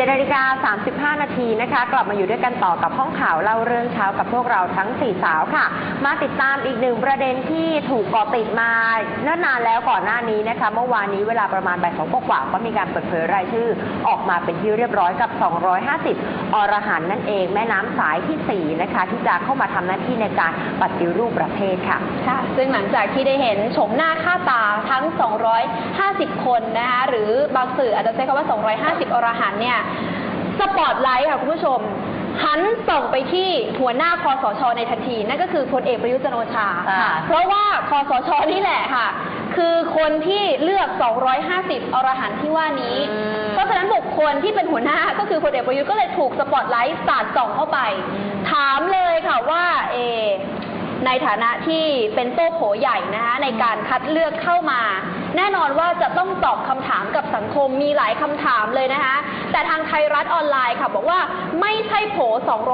7นาฬิกา35 นาทีนะคะ กลับมาอยู่ด้วยกันต่อกับห้องข่าวเล่าเรื่องเช้ากับพวกเราทั้ง 4 สาวค่ะ มาติดตามอีกหนึ่งประเด็นที่ถูกก่อติดมาเนิ่นนานแล้วก่อนหน้านี้นะคะ เมื่อวานนี้เวลาประมาณบ่ายสองกว่าก็มีการเปิดเผยรายชื่อ ออกมาเป็นที่เรียบร้อยกับ 250 อรหันนั่นเองแม่น้ำสายที่ 4 นะคะ ที่จะเข้ามาทำหน้าที่ในการปฏิรูปประเทศค่ะค่ะ ซึ่งหลังจากที่ได้เห็นโฉมหน้าค่าตาทั้ง 250 คนนะคะหรือบางสื่ออาจจะใช้คำว่า 250 อรหันเนี่ย สปอตไลท์ค่ะคุณผู้ชม หันส่องไปที่หัวหน้าคอสช ในทันที นั่นก็คือพลเอกประยุทธ์จันทร์โอชา ค่ะ เพราะว่าคอสช นี่แหละค่ะ คือคนที่เลือก 250 อรหันต์ที่ว่านี้ อืมเพราะฉะนั้นบุคคลที่เป็นหัวหน้าก็คือพลเอกประยุทธ์ก็เลยถูกสปอตไลท์สาดส่องเข้าไปถามเลยค่ะว่าเอ ในฐานะที่เป็นโต้โผใหญ่นะคะในการคัดเลือกเข้ามา แน่นอนว่าจะต้องตอบคำถามกับสังคมมีหลายคำถามเลยนะคะ แต่ทางไทยรัฐออนไลน์ค่ะบอกว่าไม่ใช่โผ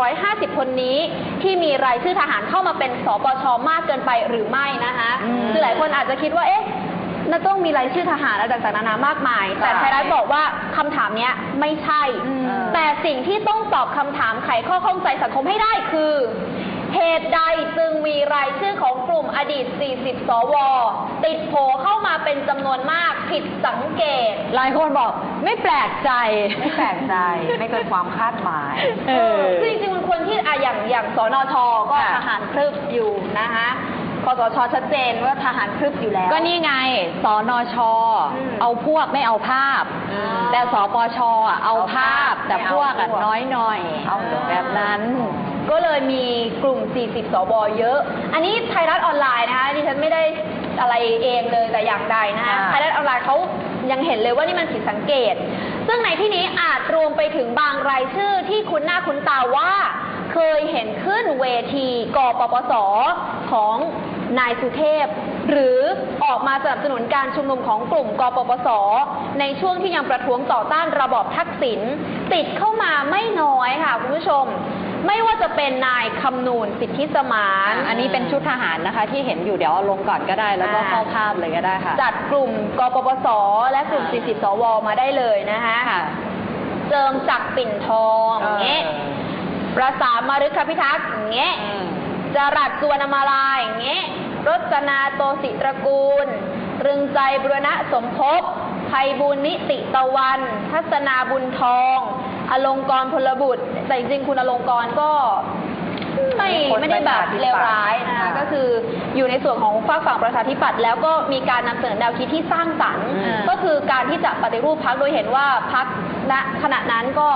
250 คนนี้ ที่มีรายชื่อทหารเข้ามาเป็นสปชมากเกินไปหรือไม่นะคะอืมคือหลายคนอาจจะคิดว่าเอ๊ะน่าต้องมีรายชื่อทหารอะไรต่างๆนานามากมาย แต่ไทยรัฐบอกว่าคำถามเนี้ยไม่ใช่อืมแต่สิ่งที่ต้องตอบคำถามไขข้อข้องใจสังคมให้ได้คือ เหตุใดจึงมีรายชื่อของกลุ่มอดีต 40 สว ติดโผเข้ามาเป็นจำนวนมากผิดสังเกต หลายคนบอกไม่แปลกใจ ไม่แปลกใจ ไม่เกินความคาดหมายเออคือจริงๆมันควรที่อะอย่างอย่างสนชก็ค่ะทหารครึบอยู่นะคะคสชชัดเจนว่าทหารครึบอยู่แล้ว ก็นี่ไง สนชอืมเอาพวกไม่เอาภาพอืมแต่สปชอะเอาภาพแต่ไม่พเอาวกอะพวกน้อยหน่อยเอาเหรอแบบนั้น ก็เลยมีกลุ่ม 40 สวเยอะ อันนี้ไทยรัฐออนไลน์นะคะดิฉันไม่ได้อะไรเองเลยแต่อย่างใดนะคะอ่า ไทยรัฐออนไลน์เขายังเห็นเลยว่านี่มันผิดสังเกต ซึ่งในที่นี้อาจรวมไปถึงบางรายชื่อที่คุ้นหน้าคุ้นตาว่า เคยเห็นขึ้นเวทีกปปสของนายสุเทพ หรือออกมาสนับสนุนการชุมนุมของกลุ่มกปปส ในช่วงที่ยังประท้วงต่อต้านระบอบทักษิณติดเข้ามาไม่น้อยค่ะคุณผู้ชม ไม่ว่าจะเป็นนายคำนูนสิทธิสมาน อันนี้เป็นชุดทหารนะคะ ที่เห็นอยู่เดี๋ยวเอาลงก่อนก็ได้ แล้วก็อ่าเข้าภาพเลยก็ได้ค่ะ จัดกลุ่มกปปส และกลุ่มอ่า40สวมาได้เลยนะคะค่ะเจิมจักรปิ่นทองอย่างเงี้ยประสานมารึกคพิทักษ์อย่างเงี้ยจรัสสวนมาลายอย่างเงี้ยรจนาโตสิตระกูล รึงใจบุรณะสมภพไพบุญนิติตะวัน ทัศนาบุญทอง อลงกรณ์พลบุตร แต่จริงๆ คุณอลงกรณ์ก็ไม่คนไม่ได้แบบประชาธิปัตย์เลวร้ายนะคะค่ะก็คืออยู่ในส่วนของฝากฝั่งประชาธิปัตย์แล้วก็มีการนำเสนอแนวคิดที่สร้างสรรค์อืมก็คือการที่จะปฏิรูปพักโดยเห็นว่าพักณขณะนั้นก็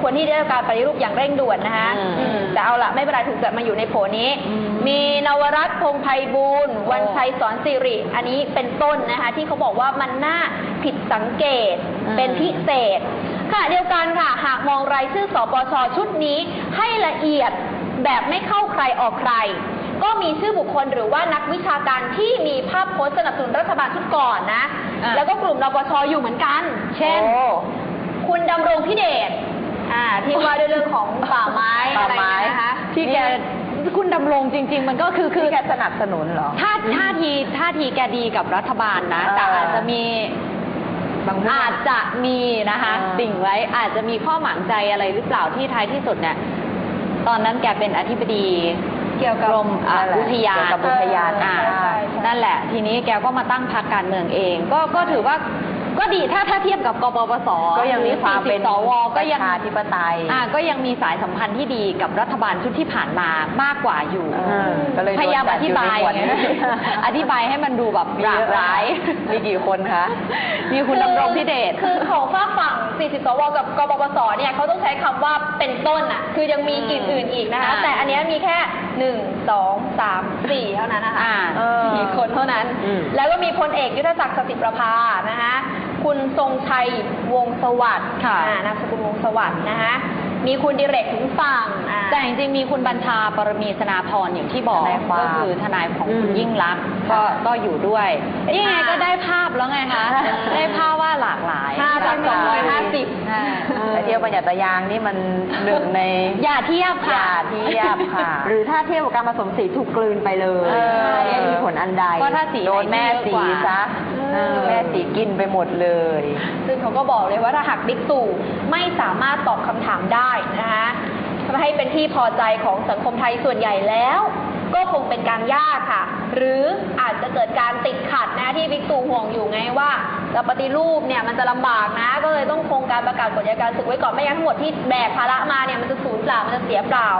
ควรที่ได้รับการปฏิรูปอย่างเร่งด่วนนะคะอืมอืมแต่เอาละไม่เป็นไรถูกจัดมาอยู่ในโผนี้อืมมีนวรัตน์พงษ์ไพบูลย์วันชัยสอนสิริ อันนี้เป็นต้นนะคะที่เขาบอกว่ามันน่าผิดสังเกตอืมเป็นพิเศษขณะเดียวกันค่ะ หากมองรายชื่อสปชชุดนี้ให้ละเอียดแบบไม่เข้าใครออกใคร ก็มีชื่อบุคคลหรือว่านักวิชาการที่มีภาพโพสต์สนับสนุนรัฐบาลชุดก่อนนะอะแล้วก็กลุ่มนปชอยู่เหมือนกัน เช่นโอ้คุณดำรงพิเดช อ่าที่ว่าด้วยเรื่องของป่าไม้ป่าอะไรไม้เนี่ยนะคะ ที่แกคุณดำรงจริง ๆ มันก็คือคืคืออแกสนับสนุนเหรอ ท่าท่าทีท่าทีแกดีกับรัฐบาลนะ แต่เออออาจจะมีบางเรื่องอาจจะมีนะคะอ่าสิ่งไว้อาจจะมีข้อหมางใจอะไรหรือเปล่าที่ท้ายที่สุดเนี่ยตอนนั้นแกเป็นอธิบดีเกี่ยวกับกรมอะนั่นแหละอุทยานเกี่ยวกับอุทยานอ่าใช่ใช่ใช่ นั่นแหละ ทีนี้แกก็มาตั้งพรรคการเมืองเอง ก็ก็ถือว่า ก็ดีถ้าถ้าเทียบกับกปปสก็ยังมีความเป็นหรือ40สวก็ยังประชาธิปไตยอ่าก็ยังมีสายสัมพันธ์ที่ดีกับรัฐบาลชุดที่ผ่านมามากกว่าอยู่เออก็เลยโดนพยายามจัอดอยู่ธิบายในหมวดนี้อธิบายให้มันดูแบบหลากหลายมีกี่คนคะมีคุณดำรงพิเดชคือของฝากฝั่ง 40 สว กับกปปสเนี่ยเขาต้องใช้คำว่าเป็นต้นอะ คือยังมีกลิ่นอื่นอีกนะคะ อ่าแต่อันเนี้ยมีแค่ 1 2 3 4 เท่านั้นนะคะอ่าเออสี่คนเท่านั้น อืม แล้วก็มีพลเอกยุทธศักดิ์สสิประภานะคะ คุณทรงชัยวงศ์สวัสดิ์ค่ะ อ่านามสกุลวงศ์สวัสดิ์นะคะ มีคุณดิเรกถึงฝั่งอ่า แต่จริงๆมีคุณบัญชาปรมีสนาพรอย่างที่บอกทนายความ ก็คือทนายของอืมคุณยิ่งรักษณ์ก็ก็อยู่ด้วยเป็นนี่ไงภาพก็ได้ภาพแล้วไงคะเออได้ภาพว่าหลากหลายห้าจากสองร้อยห้าสิบ ใช่แต่เที่ยวปัญญาตยางนี่มันหนึ่งใน อย่าเทียบอค่ะ ย่าเทียบค่ะ หรือถ้าเทียบกับการผสมสีถูกกลืนไปเลยเออไม่มีผลอันใดก็ถ้าสีโดนแม่ไหนที่สีเยอะกว่าซะอือแม่สีกินไปหมดเลย ซึ่งเขาก็บอกเลยว่าถ้าหากบิ๊กตู่ไม่สามารถตอบคำถามได้นะคะ ทำให้เป็นที่พอใจของสังคมไทยส่วนใหญ่แล้ว ก็คงเป็นการยากค่ะ หรืออาจจะเกิดการติดขัดนะที่บิ๊กตู่ห่วงอยู่ไงว่าจะปฏิรูปเนี่ยมันจะลำบากนะ ก็เลยต้องคงการประกาศกฎอัยการศึกไว้ก่อนไม่งั้นทั้งหมดที่แบกภาระมาเนี่ยมันจะสูญเปล่ามันจะเสียเปล่า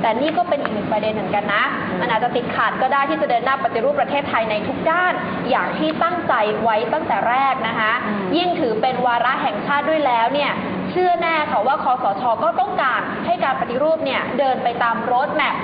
แต่นี่ก็เป็นอีกหนึ่งประเด็นเหมือนกันนะ มันอาจจะติดขัดก็ได้ที่จะเดินหน้าปฏิรูปประเทศไทยในทุกด้าน อย่างที่ตั้งใจไว้ตั้งแต่แรกนะคะอืมยิ่งถือเป็นวาระแห่งชาติด้วยแล้วเนี่ย เชื่อแน่ค่ะว่าคอสชก็ต้องการให้การปฏิรูปเนี่ยเดินไปตามโรดแมพ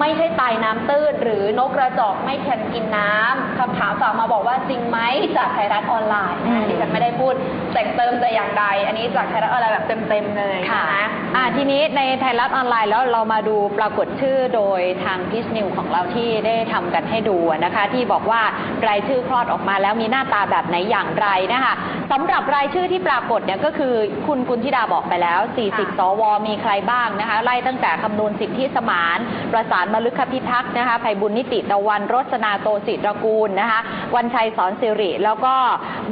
ไม่ใช่ตายน้ำตื้น หรือนกกระจอกไม่แคนกินน้ำคำถามฝากมาบอกว่าจริงไหมจากไทยรัฐออนไลน์อืมนะดิฉันไม่ได้พูดแต่งเติมแต่อย่างใด อันนี้จากไทยรัฐออนไลน์แบบเต็มๆเลยค่ะนะอ่าทีนี้ในไทยรัฐออนไลน์แล้วเรามาดูปรากฏชื่อโดยทางพิสนิวของเราที่ได้ทำกันให้ดูนะคะ ที่บอกว่ารายชื่อคลอดออกมาแล้วมีหน้าตาแบบไหนอย่างไรนะคะสำหรับรายชื่อที่ปรากฏเนี่ยก็คือคุณกุลธิดาบอกไปแล้ว 40 สว มีใครบ้างนะคะ ไล่ตั้งแต่คำนวณสิทธิสมานประสานมลึกคพิทักษ์นะคะไพบุญนิติตะวันรสนาโตศิตรกูลนะคะ วันชัยสอนสิริ แล้วก็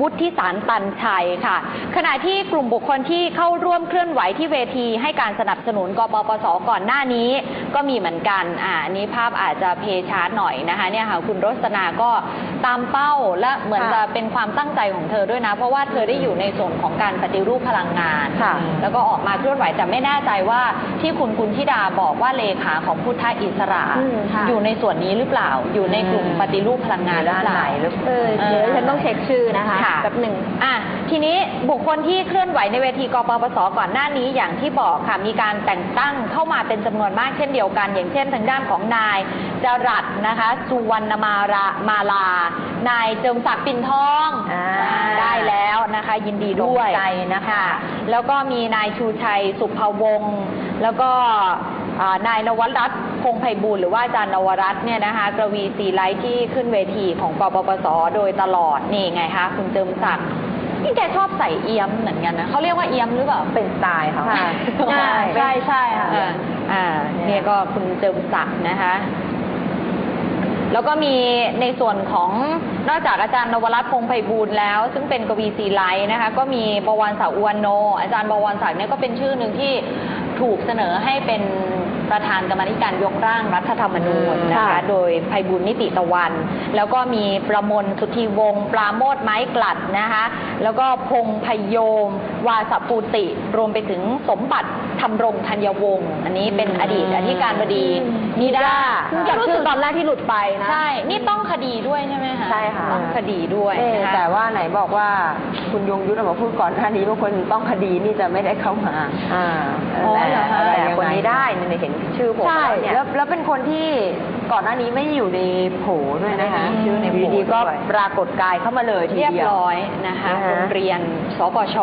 วุฒิสารตันชัยค่ะ ขณะที่กลุ่มบุคคลที่เข้าร่วมเคลื่อนไหวที่เวที ให้การสนับสนุนกปปสก่อนหน้านี้ ก็มีเหมือนกันอ่าอันนี้ภาพอาจจะเพชาร์ตหน่อยนะคะเนี่ยค่ะคุณรสนาก็ตามเป้าและเหมือนค่ะจะเป็นความตั้งใจของเธอด้วยนะ เพราะว่าเธอได้อยู่ในส่วนของการปฏิรูปพลังงานค่ะแล้วก็ออกมาเคลื่อนไหวแต่ไม่แน่ใจว่าที่คุณกุลธิดาบอกว่าเลขาของพุทธอิสระ อืมค่ะ อยู่ในส่วนนี้หรือเปล่า อยู่ในกลุ่มปฏิรูปพลังงานหรือเปล่าด้านไหนหรือเออเดี๋ยวฉันต้องเช็คชื่อนะคะค่ะแป๊บหนึ่ง อะทีนี้บุคคลที่เคลื่อนไหวในเวทีกปปสก่อนหน้านี้อย่างที่บอกค่ะมีการแต่งตั้งเข้ามาเป็นจำนวนมากเช่นเดียวกัน อย่างเช่นทางด้านของนายจรัสนะคะสุวรรณมารามาลา นายเจิมศักดิ์ปิ่นทองอ่า ได้แล้วนะคะ ยินดีด้วยตรงใจนะคะ แล้วก็มีนายชูชัยสุภวงศ์แล้วก็อ่า นายนวรัตน์พงษ์ไพบูลย์หรือว่าอาจารย์นวรัตน์เนี่ยนะคะกระวีสีไลท์ที่ขึ้นเวทีของกปปสโดยตลอดนี่ไงคะคุณเจิมศักดิ์นี่แกชอบใส่เอี้ยมเหมือนกันนะเขาเรียกว่าเอี้ยมหรือเปล่าเป็นสไตล์เขาค่ะอ่าใช่ใช่ค่ะอ่าอ่าเนี่ยก็คุณเจิมศักดิ์นะคะแล้วก็มีในส่วนของนอกจากอาจารย์นวรัตน์พงษ์ไพบูลย์แล้ว ซึ่งเป็นกวีซีไลท์นะคะก็มีบวรศักดิ์อุวันโน อาจารย์บวรศักดิ์เนี่ยก็เป็นชื่อหนึ่งที่ถูกเสนอให้เป็น ประธานกรรมาธิการยกร่างรัฐธรรมนูญนะคะค่ะโดยไพบุญนิติตะวัน แล้วก็มีประมลสุธีวงศ์ปราโมทไม้กลัดนะคะแล้วก็พงษ์พยโยม วาสปูติ รวมไปถึงสมบัติธรรมรงธัญวงศ์อันนี้เป็นอดีตอธิการบดีอืมนิด้าซึ่งจากชื่อตอนแรกที่หลุดไปนะใช่ นี่ต้องคดีด้วยใช่ไหมคะใช่ค่ะต้องคดีด้วยเอ๊ะนะคะแต่ว่าไหนบอกว่าคุณยงยุทธออกมาพูดก่อนหน้านี้ว่าคนต้องคดีนี่จะไม่ได้เข้ามาอ่าอ๋อเหรอคะแต่คนนี้ได้เนี่ยเห็นชื่อผมใช่แล้วเนี่ย แล้วแล้วเป็นคนที่ ก่อนหน้านี้ไม่ได้อยู่ในโผด้วยนะคะไม่มีชื่อในโผยู่ดีๆก็ด้วย ปรากฏกายเข้ามาเลยทีเรียบเดียวร้อยนะคะอ่าฮะโรงเรียน สปช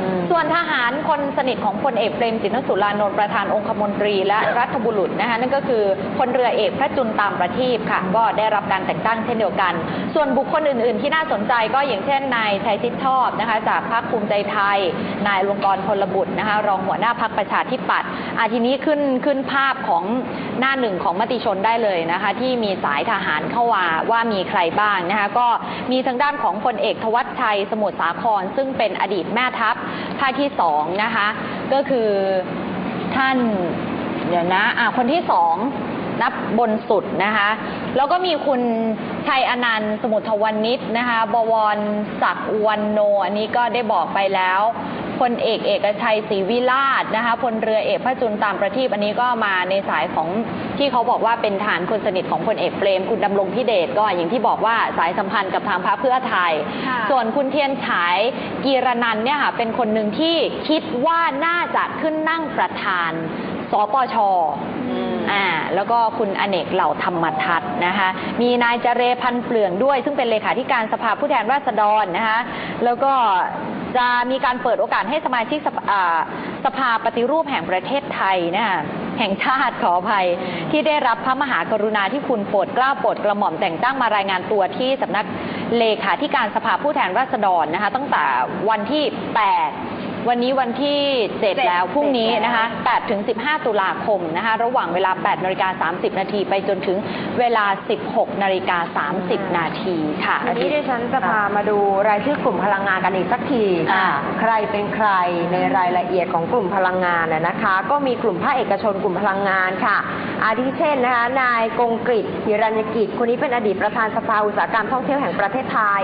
อืม ส่วนทหารคนสนิทของพลเอกเปรมตินสุรานนท์ประธานองคมนตรี และรัฐบุรุษนะคะนั่นก็คือพลเรือเอกพระจุลตามประทีปค่ะ ก็ได้รับการแต่งตั้งเช่นเดียวกัน ส่วนบุคคลอื่น ๆ ที่น่าสนใจก็อย่างเช่นนายชัยชิดชอบนะคะจากพรรคภูมิใจไทย นายอลงกรณ์พลบุตรนะคะรองหัวหน้าพรรคประชาธิปัตย์อาทีนี้ขึ้นขึ้นภาพของหน้าหนึ่งของมติชนได้เลยนะคะ ที่มีสายทหารเข้ามาว่ามีใครบ้างนะคะ ก็มีทางด้านของพลเอกทวัชชัยสมุทรสาคร ซึ่งเป็นอดีตแม่ทัพภาคที่สองนะคะ ก็คือท่านเดี๋ยวนะอะคนที่สองนับบนสุดนะคะ แล้วก็มีคุณชัยอนันต์สมุทรวณิชนะคะ บวรศักดิ์วันโน อันนี้ก็ได้บอกไปแล้ว พลเอกเอกชัยศรีวิราชนะคะพลเรือเอกพระจุลตามประทีปอันนี้ก็มาในสายของที่เขาบอกว่าเป็นฐานคนสนิทของพลเอกเปรมคุณดำรงพิเดชก็อย่างที่บอกว่าสายสัมพันธ์กับทางพรรคเพื่อไทยค่ะส่วนคุณเทียนฉายกีรนันท์เนี่ยค่ะเป็นคนหนึ่งที่คิดว่าน่าจะขึ้นนั่งประธานสปชอ่าแล้วก็คุณอเนกเหล่าธรรมทัศน์นะคะ มีนายเจเรพันธ์เปลืองด้วย ซึ่งเป็นเลขาธิการสภาผู้แทนราษฎรนะคะ แล้วก็ จะมีการเปิดโอกาสให้สมาชิกสภาสภาปฏิรูปแห่งประเทศไทยนะคะแห่งชาติขออภัย ที่ได้รับพระมหากรุณาที่คุณโปรดเกล้าโปรดกระหม่อมแต่งตั้งมารายงานตัวที่สำนักเลขาธิการสภาผู้แทนราษฎรนะคะตั้งแต่วันที่ 8 วันนี้วันที่เจ็ด7แล้วพรุ่งนี้เจ็ดแล้วนะคะ8ถึง 15 ตุลาคมนะคะระหว่างเวลา 8นาฬิกา30 นาทีไปจนถึงเวลา 16นาฬิกา30 นาทีค่ะอันนี้ดิฉันจะพามาดูรายชื่อกลุ่มพลังงานกันอีกสักทีอ่าใครเป็นใครในรายละเอียดของกลุ่มพลังงานน่ะนะคะ ก็มีกลุ่มภาคเอกชนกลุ่มพลังงานค่ะ อาทิเช่นนะคะนายกงกฤษหิรัญกิจคนนี้เป็นอดีตประธานสภาอุตสาหกรรมท่องเที่ยวแห่งประเทศไทย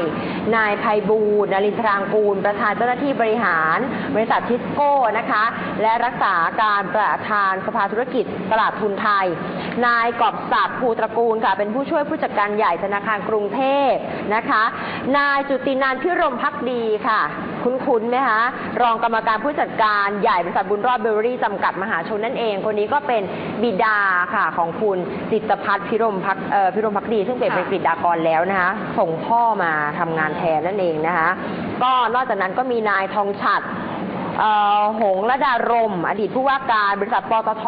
นายไพบูลย์นรินทรางกูล ประธานเจ้าหน้าที่บริหารบริษัททิสโก้นะคะ และรักษาการประธานสภาธุรกิจตลาดทุนไทย นายกอบศักดิ์ภูตระกูลค่ะ เป็นผู้ช่วยผู้จัดการใหญ่ธนาคารกรุงเทพนะคะ นายจุตินันพิรมพักดีค่ะ คุ้นๆไหมคะ รองกรรมการผู้จัดการใหญ่บริษัทบุญรอดเบเวอรี่จำกัดมหาชนนั่นเอง คนนี้ก็เป็นบิดาค่ะของคุณจิตพัฒน์พิรมพักพิรมพักดี ซึ่งเปลี่ยนเป็นค่ะกฤษดากรแล้วนะคะ ส่งพ่อมาทำงานแทนนั่นเองนะคะ ก็นอกจากนั้นก็มีนายทองฉัด เอ่อหงระดารม อดีตผู้ว่าการบริษัทปตท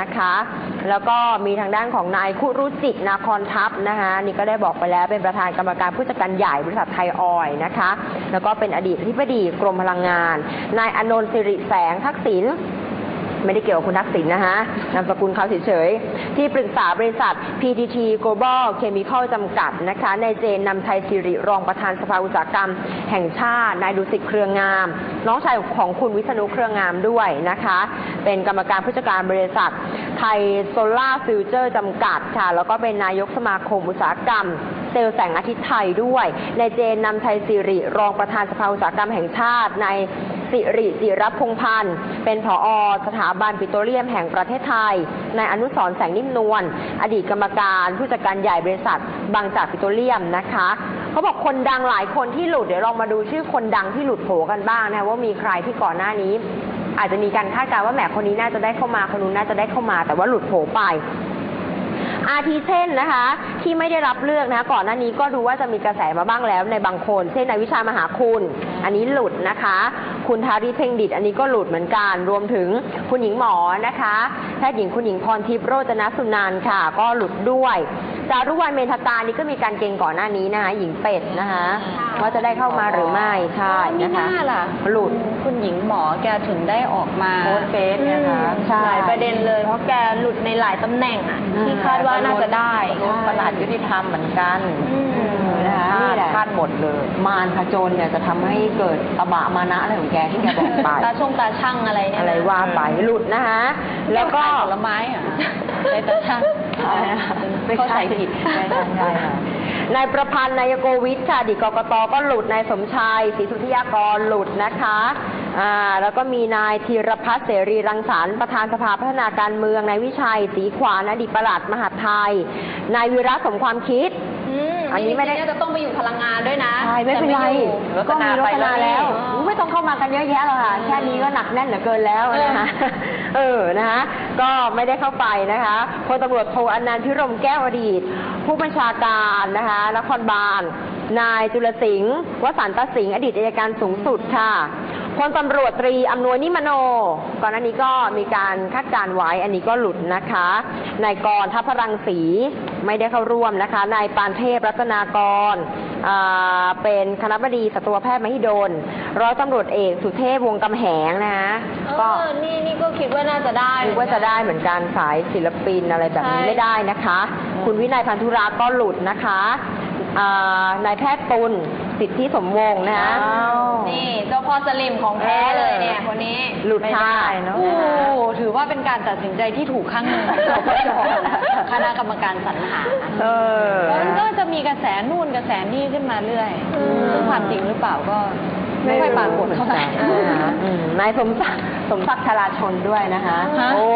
นะคะ แล้วก็มีทางด้านของนายคุรุจิตนาคอนทัพนะคะนี่ก็ได้บอกไปแล้วเป็นประธานกรรมการผู้จัดการใหญ่บริษัทไทยออยนะคะ แล้วก็เป็นอดีตที่ปดีกรมพลังงาน นายอนนท์สิริแสงทักษิณ ไม่ได้เกี่ยวกับคุณทักษิณนะฮะนามสกุลเขาเฉยๆ ที่ปรึกษาบริษัท PTT Global Chemical จำกัดนะคะนายเจนนำไทยสิริรองประธานสภาอุตสาหกรรม แห่งชาตินายดุสิตเครืองาม น้องชายของคุณวิษณุเครืองามด้วยนะคะ เป็นกรรมการผู้จัดการบริษัท ไทยโซล่าฟิวเจอร์จำกัดค่ะ แล้วก็เป็นนายกสมาคมอุตสาหกรรมเซลล์แสงอาทิตย์ไทยด้วยนายเจนนำไทยสิริรองประธานสภาอุตสาหกรรมแห่งชาตินาย สิริจิรพงพันธ์เป็นผอสถาบันปิโตรเลียมแห่งประเทศไทยนายอนุสรแสงนิ่มนวลอดีตกรรมการผู้จัดการใหญ่บริษัท บางจากปิโตรเลียมนะคะเขาบอกคนดังหลายคนที่หลุดเดี๋ยวลองมาดูชื่อคนดังที่หลุดโผกันบ้างนะคะว่ามีใครที่ก่อนหน้านี้ อาจจะมีการคาดการณ์ว่าแหมคนนี้น่าจะได้เข้ามาคนนู้นน่าจะได้เข้ามาแต่ว่าหลุดโผไป อาทิเช่นนะคะ ที่ไม่ได้รับเลือกนะคะก่อนหน้านี้ก็ดูว่าจะมีกระแสมาบ้างแล้วในบางคนเช่นในวิชามหาคุณ อันนี้หลุดนะคะ คุณทาริเพ่งดิตอันนี้ก็หลุดเหมือนกัน รวมถึงคุณหญิงหมอนะคะแพทย์หญิงคุณหญิงพรทิพย์โรจนสุนันท์ค่ะ ก็หลุดด้วย จารุวรรณเมธการนี่ก็มีการเกณฑ์ก่อนหน้านี้นะคะหญิงเป็ดนะคะว่าจะได้เข้ามาหรือไม่ใช่ไม่นะคะน่าล่ะหลุดคุณหญิงหมอแกถึงได้ออกมาโพสต์เฟซเนยนะคะหลายประเด็นเลยเพราะแกหลุดในหลายตำแหน่งอะอืมที่คาดว่าน่าจะได้ใช่ประหลาดยุติธรรมเหมือนกันอืมนะคะนี่แหละคาดหมดเลย มารพจนเนี่ยจะทำให้เกิดตบะมานะอะไรของแกที่แกบอกไปตาชงตาช่างอะไรเนี่ยนอะไรว่าไปหลุดนะคะแล้วก็ขายผลไม้เหรอในตาช่างอะ ไรนะเขาใส่ผิดใช่ใช่ใช่ค่ะนายประพันธ์นายโกวิทค่ะอดีตกกตก็หลุดนายสมชายศรีสุทธิยากรหลุดนะคะอ่าแล้วก็มีนายธีรพัฒน์เสรีรังสรรค์ประธานสภาพัฒนาการเมืองนายวิชัยศรีขวานอดีตประหลัดมหาดไทยนายวีระสมความคิดอืมอันนี้ไม่ได้ จริงๆจะต้องไปอยู่พลังงานด้วยนะใช่ไม่เป็นไรแต่อยู่ก็มีรไปถแล้นาวแล้วอ๋อไม่ต้องเข้ามากันเยอะแยะหรอกค่ะ แค่นี้ก็หนักแน่นเหลือเกินแล้วนะคะ เออนะคะก็ไม่ได้เข้าไปนะคะพลตำรวจโทอนันต์พิรมแก้วอดีต ผู้บัญชาการนะคะนครบาลนายจุลสิงห์วสันตสิงห์อดีตอัยการสูงสุดค่ะพลตำรวจตรีอำนวยนิมโน ก่อนหน้านี้ก็มีการคาดการไว้ อันนี้ก็หลุดนะคะ นายกรทัพพรังสีไม่ได้เข้าร่วมนะคะ นายปานเทพรัตนากร เป็นคณะบดีสัตวแพทย์มหิดลร้อยตำรวจเอกสุเทพวงศ์กำแหงนะคะก็เออนี่นี่ก็คิดว่าน่าจะได้คิดว่าจะได้เหมือนกันสายศิลปินอะไรแบบนี้ใช่ไม่ได้นะคะ คุณวินัยพันธุรักษ์ก็หลุดนะคะอ่านายแพทย์ตุล สิทธิสมวงศ์นะคะนี่เจ้าพ่อสลิมของแท้เลยเนี่ยคนนี้หลุดค่ะไม่ได้เนอะ โอ้ถือว่าเป็นการตัดสินใจที่ถูกข้างหนึ่งของสปชคณะกรรมการสรรหา เออ แล้วมันก็จะมีกระแสนู่นกระแสนี่ขึ้นมาเรื่อย อืม ซึ่งความจริงหรือเปล่าก็ ไม่ค่อยปรากฏเท่าไหร่อ่าอืมนายสมศักดิ์สมศักดิ์ธาราชนด้วยนะคะ ฮะ โอ้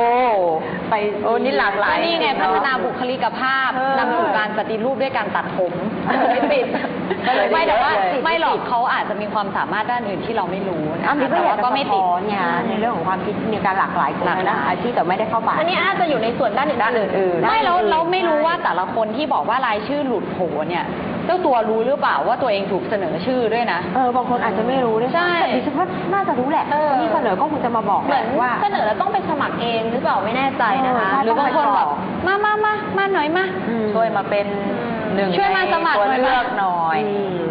ไป โอ้นี่หลากหลาย ก็นี่ไงพัฒนาบุคลิกภาพเออนำสู่การปฏิรูปด้วยการตัดผมไม่ติดไม่แต่ว่าเยอะเลยไม่หรอกเขาอาจจะมีความสามารถด้านอื่นที่เราไม่รู้นะอันนี้คะก็แต่อยาว่ากจะก็ไม่ติดสะท้อนไงในเรื่องของความคิดมีการหลากหลายกลุ่มหลากหลาย นะอาชีพแต่ไม่ได้เข้าไปอันนี้อาจจะอยู่ในส่วนด้านอื่นด้านอื่นๆ ไม่แล้วด้านอื่นเราไม่รู้ใช่ว่าแต่ละคนที่บอกว่ารายชื่อหลุดโผเนี่ย เจ้าตัวรู้หรือเปล่าว่าตัวเองถูกเสนอชื่อด้วยนะ เออบางคนอาจจะไม่รู้ด้วยใช่แต่ดิฉันว่าน่าจะรู้แหละเออ คนที่เสนอก็คงจะมาบอกเหมือนว่า เสนอแล้วต้องไปสมัครเองหรือเปล่าไม่แน่ใจนะคะ เออใช่หรือบางคนแบบมามามามาหน่อยมาอืมช่วยมาเป็นหนึ่งช่วยมาในสมัครตัวหน่อย เลือกหน่อย อืม